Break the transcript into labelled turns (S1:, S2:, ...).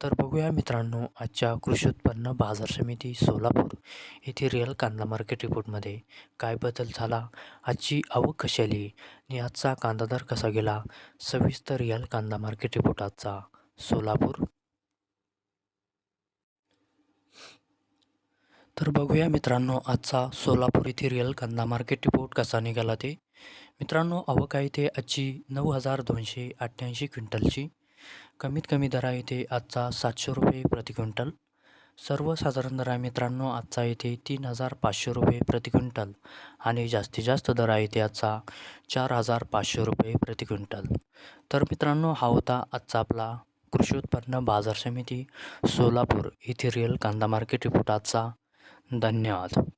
S1: तर बघूया मित्रांनो आजच्या कृषी उत्पन्न बाजार समिती सोलापूर येथे रिअल कांदा मार्केट रिपोर्टमध्ये काय बदल झाला आजची आवक कशी आली आणि आजचा कांदा दर कसा गेला सविस्तर रिअल कांदा मार्केट रिपोर्ट आजचा सोलापूर. तर बघूया मित्रांनो आजचा सोलापूर येथे रिअल कांदा मार्केट रिपोर्ट कसा निघाला ते. मित्रांनो आवक आहे ते आजची नऊ हजार दोनशे अठ्ठ्याऐंशी क्विंटलची. कमीत कमी दरा येथे आजचा सातशे रुपये प्रति क्विंटल. सर्वसाधारण दर आहे मित्रांनो आजचा येथे तीन हजार पाचशे रुपये प्रति क्विंटल आणि जास्तीत जास्त दर आहे ते आजचा चार हजार पाचशे रुपये प्रति क्विंटल. तर मित्रांनो हा होता आजचा आपला कृषी उत्पन्न बाजार समिती सोलापूर येथे रिअल कांदा मार्केट रिपोर्ट आजचा. धन्यवाद.